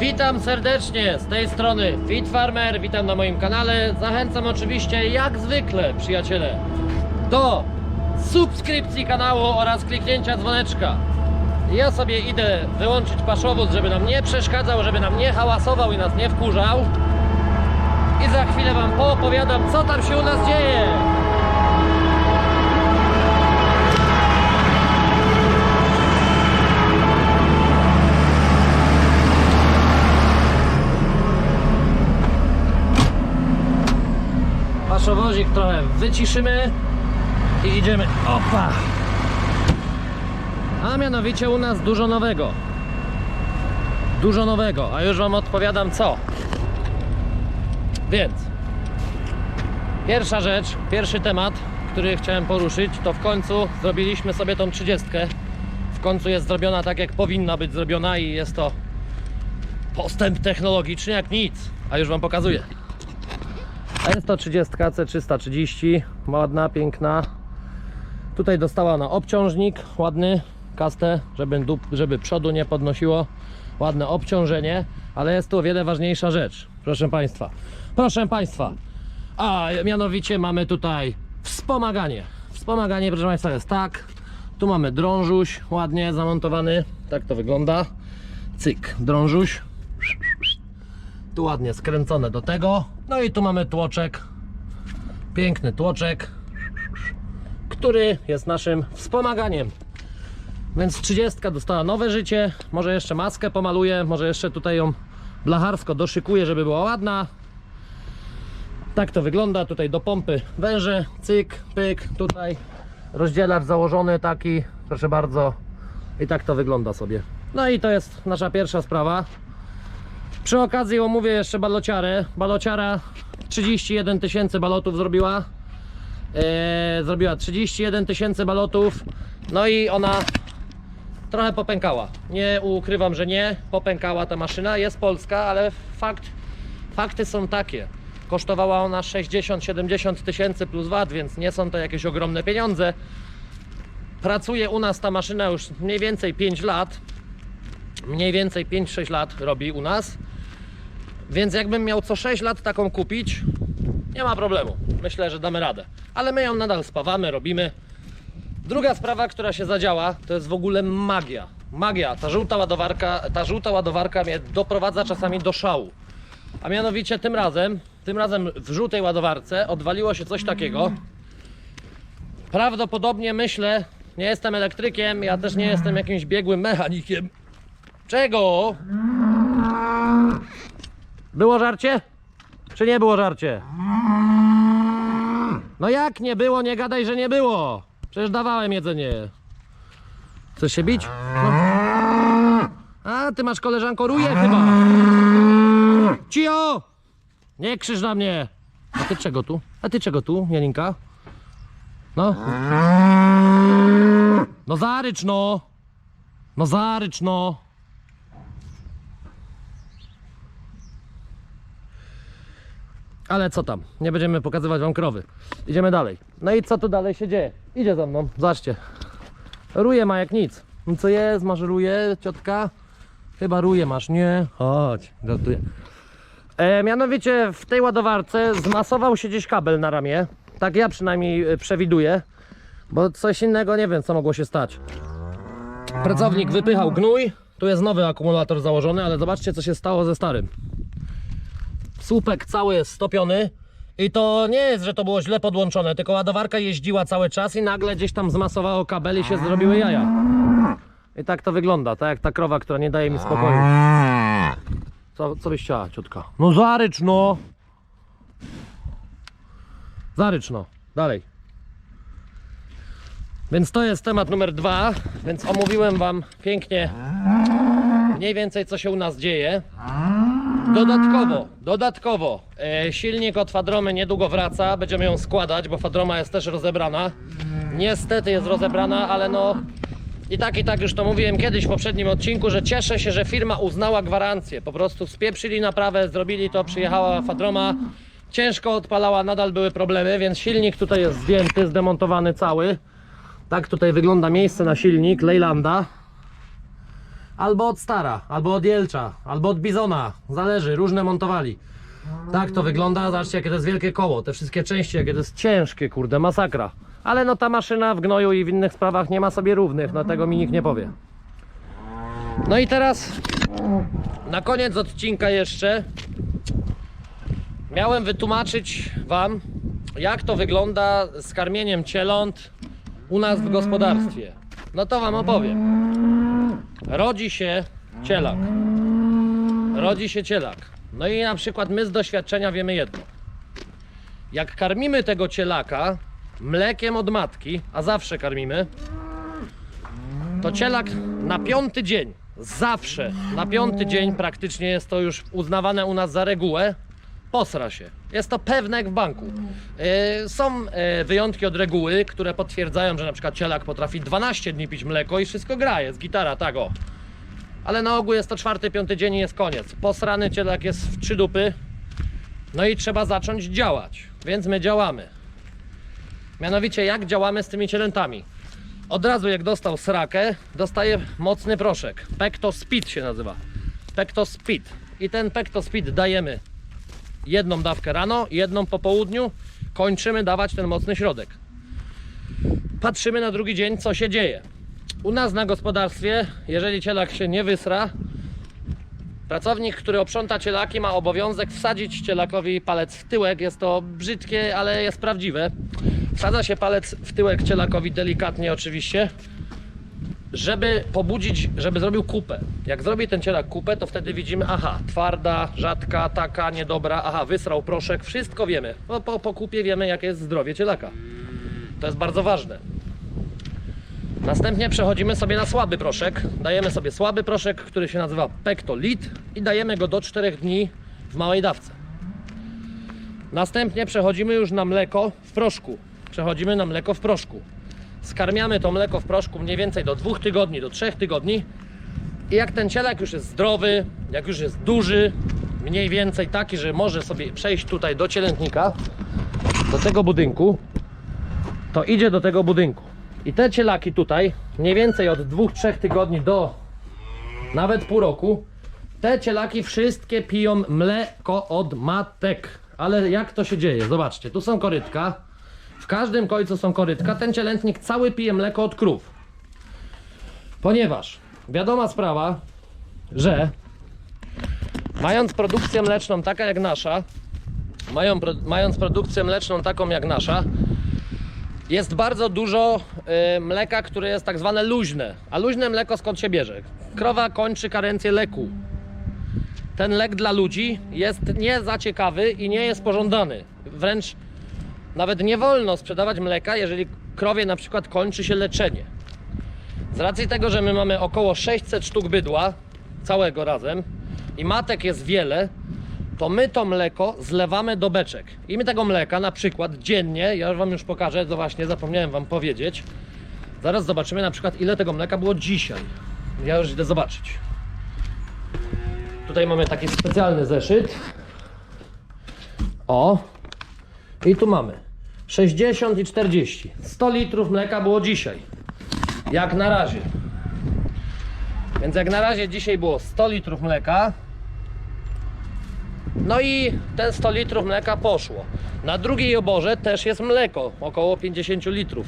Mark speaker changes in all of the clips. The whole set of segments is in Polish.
Speaker 1: Witam serdecznie z tej strony Fit Farmer, witam na moim kanale. Zachęcam oczywiście jak zwykle przyjaciele do subskrypcji kanału oraz kliknięcia dzwoneczka. Ja sobie idę wyłączyć paszowóz, żeby nam nie przeszkadzał, żeby nam nie hałasował i nas nie wkurzał. I za chwilę Wam poopowiadam co tam się u nas dzieje. Wyciszymy i idziemy. Opa! A mianowicie u nas dużo nowego. Dużo nowego, a już Wam odpowiadam co. Więc pierwsza rzecz, pierwszy temat, który chciałem poruszyć, to w końcu zrobiliśmy sobie tą trzydziestkę. W końcu jest zrobiona tak, jak powinna być zrobiona i jest to postęp technologiczny jak nic. A już Wam pokazuję. A jest to 30 C330, ładna, piękna. Tutaj dostała ona obciążnik, ładny, kastę, żeby, żeby przodu nie podnosiło. Ładne obciążenie, ale jest tu o wiele ważniejsza rzecz, proszę Państwa. Proszę Państwa, a mianowicie mamy tutaj wspomaganie. Wspomaganie, proszę Państwa, jest tak. Tu mamy drążuś, ładnie zamontowany, tak to wygląda. Cyk, drążuś. Tu ładnie skręcone do tego. No i tu mamy tłoczek. Piękny tłoczek, który jest naszym wspomaganiem. Więc 30 dostała nowe życie. Może jeszcze maskę pomaluję, może jeszcze tutaj ją blacharsko doszykuję, żeby była ładna. Tak to wygląda. Tutaj do pompy węże, cyk, pyk, tutaj rozdzielacz założony taki, proszę bardzo. I tak to wygląda sobie. No i to jest nasza pierwsza sprawa. Przy okazji omówię jeszcze balociarę. Balociara 31 tysięcy balotów zrobiła. Eee, zrobiła 31 tysięcy balotów. No i ona trochę popękała. Nie ukrywam, że nie. Popękała ta maszyna. Jest polska, ale fakt, fakty są takie. Kosztowała ona 60-70 tysięcy plus VAT, więc nie są to jakieś ogromne pieniądze. Pracuje u nas ta maszyna już mniej więcej 5 lat mniej więcej 5-6 lat robi u nas. Więc jakbym miał co 6 lat taką kupić, nie ma problemu. Myślę, że damy radę. Ale my ją nadal spawamy, robimy. Druga sprawa, która się zadziała, to jest w ogóle magia. Magia. Ta żółta ładowarka, ta żółta ładowarka mnie doprowadza czasami do szału. A mianowicie tym razem, tym razem w żółtej ładowarce odwaliło się coś takiego. Prawdopodobnie myślę, nie jestem elektrykiem, ja też nie jestem jakimś biegłym mechanikiem, Czego? Było żarcie? Czy nie było żarcie? No jak nie było, nie gadaj, że nie było. Przecież dawałem jedzenie. Chcesz się bić? No. A, ty masz koleżanko ruje chyba. Cio! Nie krzyż na mnie. A ty czego tu? A ty czego tu, Janinka? No. No zarycz no. No zarycz no. Ale co tam? Nie będziemy pokazywać wam krowy. Idziemy dalej. No i co tu dalej się dzieje? Idzie za mną, zobaczcie. Ruje ma jak nic. No co jest? Masz ruje, ciotka? Chyba ruje masz, nie? Chodź, żartuję. E, mianowicie w tej ładowarce zmasował się gdzieś kabel na ramię. Tak ja przynajmniej e, przewiduję. Bo coś innego nie wiem co mogło się stać. Pracownik wypychał gnój. Tu jest nowy akumulator założony, ale zobaczcie co się stało ze starym słupek cały jest stopiony i to nie jest, że to było źle podłączone, tylko ładowarka jeździła cały czas i nagle gdzieś tam zmasowało kabel i się zrobiły jaja. I tak to wygląda, tak jak ta krowa, która nie daje mi spokoju. Co, co byś chciała, ciotka? No zarycz no! Zarycz no, dalej. Więc to jest temat numer dwa, więc omówiłem wam pięknie mniej więcej co się u nas dzieje. Dodatkowo, dodatkowo, e, silnik od Fadromy niedługo wraca, będziemy ją składać, bo Fadroma jest też rozebrana. Niestety jest rozebrana, ale no i tak i tak już to mówiłem kiedyś w poprzednim odcinku, że cieszę się, że firma uznała gwarancję. Po prostu spieprzyli naprawę, zrobili to, przyjechała Fadroma, ciężko odpalała, nadal były problemy, więc silnik tutaj jest zdjęty, zdemontowany cały. Tak tutaj wygląda miejsce na silnik Leylanda. Albo od stara, albo od jelcza, albo od bizona. Zależy, różne montowali. Tak to wygląda, zobaczcie jakie to jest wielkie koło, te wszystkie części, jakie to jest ciężkie, kurde, masakra. Ale no ta maszyna w gnoju i w innych sprawach nie ma sobie równych, no tego mi nikt nie powie. No i teraz na koniec odcinka jeszcze miałem wytłumaczyć Wam, jak to wygląda z karmieniem cieląt u nas w gospodarstwie. No to Wam opowiem. Rodzi się cielak. Rodzi się cielak. No i na przykład my z doświadczenia wiemy jedno. Jak karmimy tego cielaka mlekiem od matki, a zawsze karmimy, to cielak na piąty dzień, zawsze na piąty dzień praktycznie jest to już uznawane u nas za regułę, posra się. Jest to pewne jak w banku. Yy, są yy, wyjątki od reguły, które potwierdzają, że na przykład cielak potrafi 12 dni pić mleko i wszystko gra, jest gitara, tak o. Ale na ogół jest to czwarty, piąty dzień i jest koniec. Posrany cielak jest w trzy dupy, no i trzeba zacząć działać, więc my działamy. Mianowicie jak działamy z tymi cielętami? Od razu jak dostał srakę, dostaje mocny proszek. Pecto Speed się nazywa. Pecto Speed. I ten Pecto Speed dajemy jedną dawkę rano, jedną po południu. Kończymy dawać ten mocny środek. Patrzymy na drugi dzień, co się dzieje. U nas na gospodarstwie, jeżeli cielak się nie wysra, Pracownik, który oprząta cielaki, ma obowiązek wsadzić cielakowi palec w tyłek. Jest to brzydkie, ale jest prawdziwe. Wsadza się palec w tyłek cielakowi delikatnie, oczywiście, żeby pobudzić, żeby zrobił kupę. Jak zrobi ten cielak kupę, to wtedy widzimy, aha, twarda, rzadka, taka, niedobra, aha, wysrał proszek, wszystko wiemy. Po, po, po kupie wiemy, jakie jest zdrowie cielaka. To jest bardzo ważne. Następnie przechodzimy sobie na słaby proszek. Dajemy sobie słaby proszek, który się nazywa Pectolit i dajemy go do 4 dni w małej dawce. Następnie przechodzimy już na mleko w proszku. Przechodzimy na mleko w proszku. Skarmiamy to mleko w proszku mniej więcej do 2 tygodni, do 3 tygodni. I jak ten cielek już jest zdrowy, jak już jest duży, mniej więcej taki, że może sobie przejść tutaj do cielętnika, do tego budynku, to idzie do tego budynku. I te cielaki tutaj, mniej więcej od 2-3 tygodni do nawet pół roku, te cielaki wszystkie piją mleko od matek. Ale jak to się dzieje? Zobaczcie, tu są korytka. W każdym końcu są korytka. Ten cielętnik cały pije mleko od krów. Ponieważ wiadoma sprawa, że mając produkcję mleczną taka jak nasza, mają, mając produkcję mleczną taką jak nasza, jest bardzo dużo y, mleka, które jest tak zwane luźne. A luźne mleko skąd się bierze? Krowa kończy karencję leku. Ten lek dla ludzi jest nie za ciekawy i nie jest pożądany. Wręcz nawet nie wolno sprzedawać mleka, jeżeli krowie na przykład kończy się leczenie. Z racji tego, że my mamy około 600 sztuk bydła, całego razem, i matek jest wiele, to my to mleko zlewamy do beczek. I my tego mleka na przykład dziennie, ja wam już pokażę, to właśnie zapomniałem wam powiedzieć. Zaraz zobaczymy na przykład ile tego mleka było dzisiaj. Ja już idę zobaczyć. Tutaj mamy taki specjalny zeszyt. O. I tu mamy 60 i 40. 100 litrów mleka było dzisiaj. Jak na razie. Więc jak na razie dzisiaj było 100 litrów mleka, no i ten 100 litrów mleka poszło. Na drugiej oborze też jest mleko, około 50 litrów.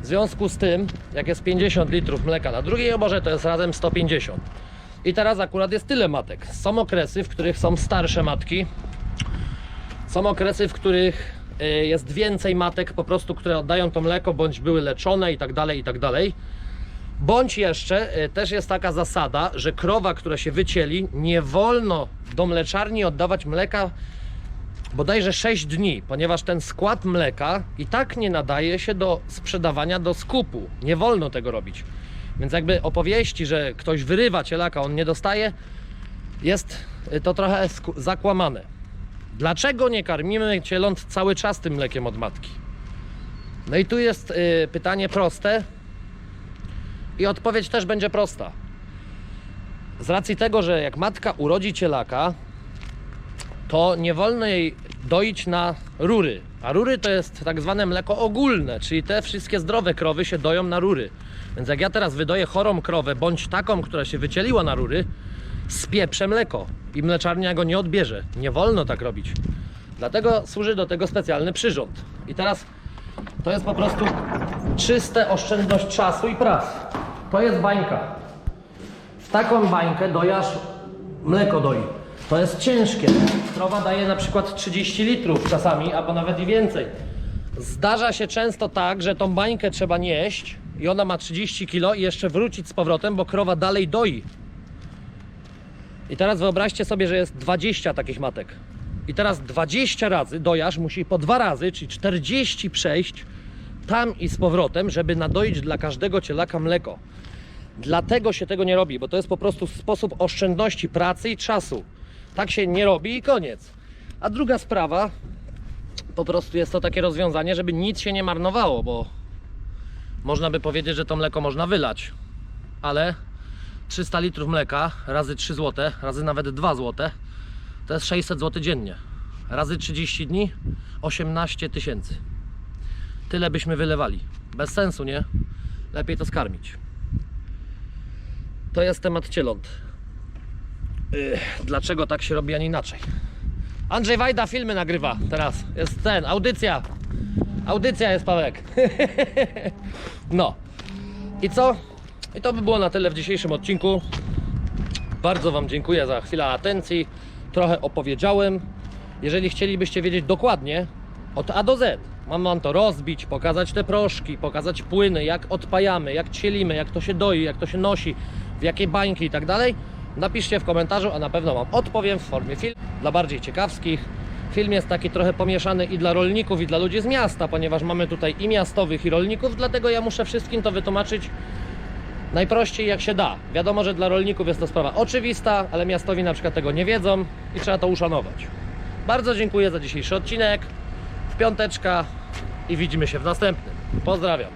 Speaker 1: W związku z tym, jak jest 50 litrów mleka na drugiej oborze, to jest razem 150. I teraz akurat jest tyle matek. Są okresy, w których są starsze matki. Są okresy, w których y, jest więcej matek po prostu, które oddają to mleko, bądź były leczone i tak dalej, i tak dalej. Bądź jeszcze y, też jest taka zasada, że krowa, która się wycieli, nie wolno do mleczarni oddawać mleka bodajże 6 dni, ponieważ ten skład mleka i tak nie nadaje się do sprzedawania do skupu. Nie wolno tego robić. Więc jakby opowieści, że ktoś wyrywa cielaka, on nie dostaje, jest y, to trochę zakłamane. Dlaczego nie karmimy cieląt cały czas tym mlekiem od matki? No i tu jest y, pytanie proste, i odpowiedź też będzie prosta. Z racji tego, że jak matka urodzi cielaka, to nie wolno jej doić na rury. A rury to jest tak zwane mleko ogólne, czyli te wszystkie zdrowe krowy się doją na rury. Więc jak ja teraz wydoję chorą krowę, bądź taką, która się wycieliła na rury, spieprzę mleko i mleczarnia go nie odbierze. Nie wolno tak robić. Dlatego służy do tego specjalny przyrząd. I teraz to jest po prostu czyste oszczędność czasu i pracy. To jest bańka. W taką bańkę dojasz mleko doi. To jest ciężkie. Krowa daje na przykład 30 litrów czasami, albo nawet i więcej. Zdarza się często tak, że tą bańkę trzeba nieść i ona ma 30 kg i jeszcze wrócić z powrotem, bo krowa dalej doi. I teraz wyobraźcie sobie, że jest 20 takich matek. I teraz 20 razy dojaż musi po dwa razy, czyli 40 przejść tam i z powrotem, żeby nadoić dla każdego cielaka mleko. Dlatego się tego nie robi, bo to jest po prostu sposób oszczędności pracy i czasu. Tak się nie robi i koniec. A druga sprawa, po prostu jest to takie rozwiązanie, żeby nic się nie marnowało, bo można by powiedzieć, że to mleko można wylać, ale 300 litrów mleka razy 3 zł, razy nawet 2 zł, to jest 600 zł dziennie. Razy 30 dni 18 tysięcy. Tyle byśmy wylewali. Bez sensu, nie? Lepiej to skarmić. To jest temat cieląt. Yy, Dlaczego tak się robi, a nie inaczej? Andrzej Wajda filmy nagrywa teraz. Jest ten, audycja. Audycja jest Pawek. no. I co? I to by było na tyle w dzisiejszym odcinku. Bardzo Wam dziękuję za chwilę atencji. Trochę opowiedziałem. Jeżeli chcielibyście wiedzieć dokładnie, od A do Z, mam Wam to rozbić, pokazać te proszki, pokazać płyny, jak odpajamy, jak cielimy, jak to się doi, jak to się nosi, w jakie bańki i tak dalej. Napiszcie w komentarzu, a na pewno Wam odpowiem w formie film dla bardziej ciekawskich. Film jest taki trochę pomieszany i dla rolników, i dla ludzi z miasta, ponieważ mamy tutaj i miastowych, i rolników, dlatego ja muszę wszystkim to wytłumaczyć najprościej jak się da. Wiadomo, że dla rolników jest to sprawa oczywista, ale miastowi na przykład tego nie wiedzą i trzeba to uszanować. Bardzo dziękuję za dzisiejszy odcinek. W piąteczka i widzimy się w następnym. Pozdrawiam.